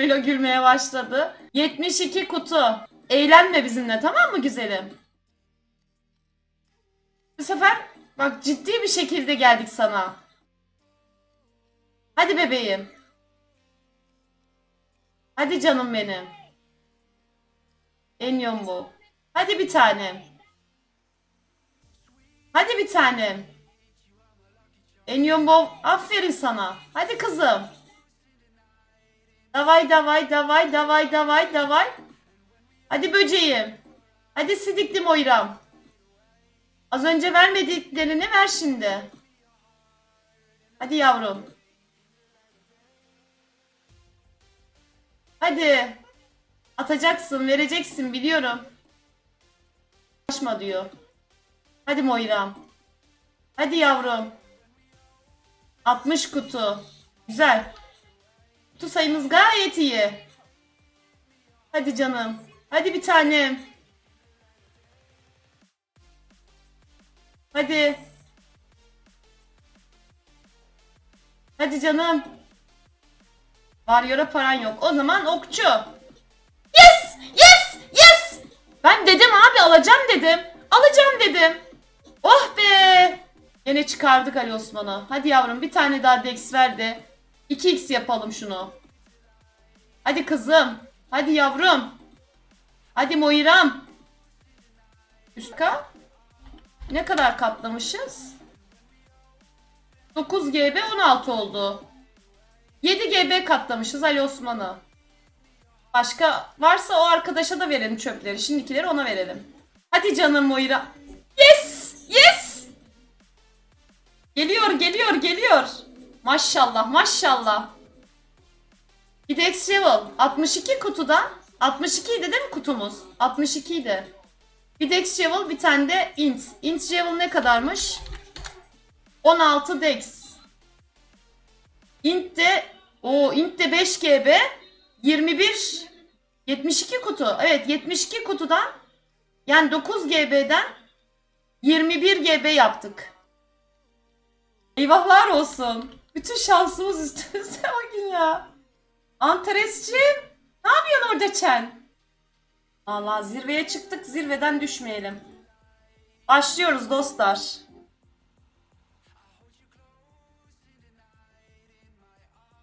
Melo gülmeye başladı. 72 kutu. Eğlenme bizimle tamam mı güzelim? Bu sefer bak ciddi bir şekilde geldik sana. Hadi bebeğim. Hadi canım benim. En bu. Hadi bir tanem. Hadi bir tanem. En bu. Aferin sana. Hadi kızım. Davay davay davay davay davay davay. Hadi böceğim. Hadi sidikli moyram. Az önce vermediklerini ver şimdi. Hadi yavrum. Hadi. Atacaksın, vereceksin biliyorum. Açma diyor. Hadi Moyram. Hadi yavrum. 60 kutu. Güzel. Kutu sayımız gayet iyi. Hadi canım. Hadi bir tanem. Hadi. Hadi canım. Varyor'a paran yok. O zaman okçu. Yes! Yes! Yes! Ben dedim abi alacağım dedim. Alacağım dedim. Oh be! Yine çıkardık Ali Osman'ı. Hadi yavrum bir tane daha Dex ver de 2x yapalım şunu. Hadi kızım. Hadi yavrum. Hadi Moiram. Üstka. Ne kadar katlamışız? 9 GB 16 oldu. 7 GB katlamışız Ali Osman'ı. Başka varsa o arkadaşa da verelim çöpleri. Şimdikileri ona verelim. Hadi canım Moira. Yes! Yes! Geliyor, geliyor, geliyor. Maşallah, maşallah. Bir de X-Level. 62 kutuda. 62 idi değil mi kutumuz? 62 idi. Bir Dex Javel, bir tane de Int. Int Javel ne kadarmış? 16 Dex. Int de o Int de 5 GB 21 72 kutu. Evet 72 kutudan yani 9 GB'den 21 GB yaptık. Eyvahlar olsun. Bütün şansımız üstümüze o gün ya. Antaresciğim ne yapıyorsun orada Çen? Allah zirveye çıktık zirveden düşmeyelim. Başlıyoruz dostlar.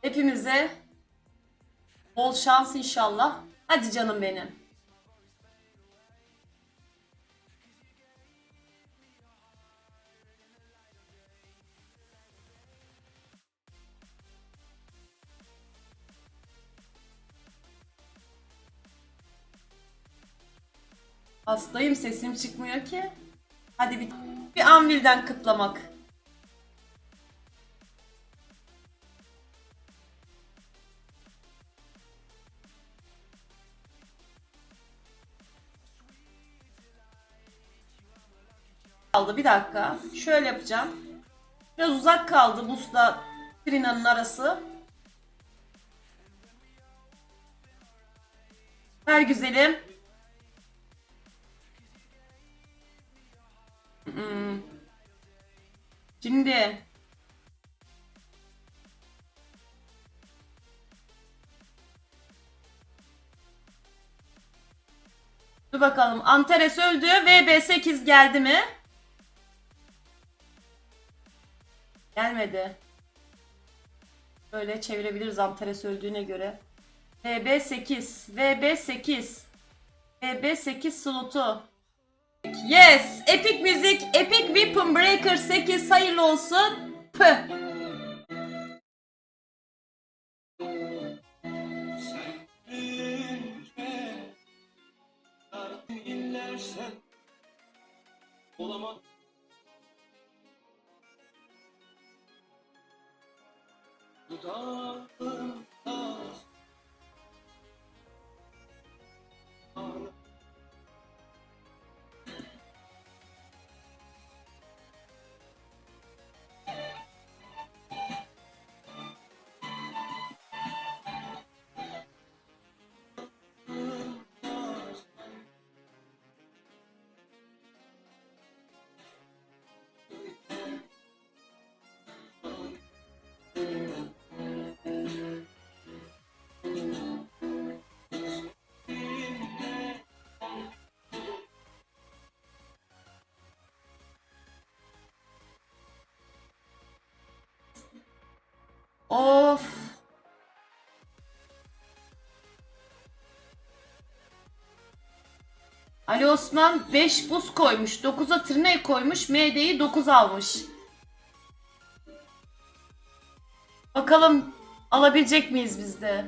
Hepimize bol şans inşallah. Hadi canım benim. Hastayım sesim çıkmıyor ki. Hadi bir, bir Anvil'den kıtlamak. kaldı bir dakika. Şöyle yapacağım. Biraz uzak kaldı Bus'la Trina'nın arası. Ver güzelim. Hmm. Şimdi Dur bakalım. Antares öldü. VB8 geldi mi? Gelmedi. Böyle çevirebiliriz Antares öldüğüne göre. VB8. VB8. VB8 slotu. Yes. Epic Müzik. Epic Weapon Breaker 8 hayırlı olsun. Pı. inlersen olamaz. Dudağım Ali Osman 5 buz koymuş. 9'a tırnağı koymuş. MD'yi 9 almış. Bakalım alabilecek miyiz biz de?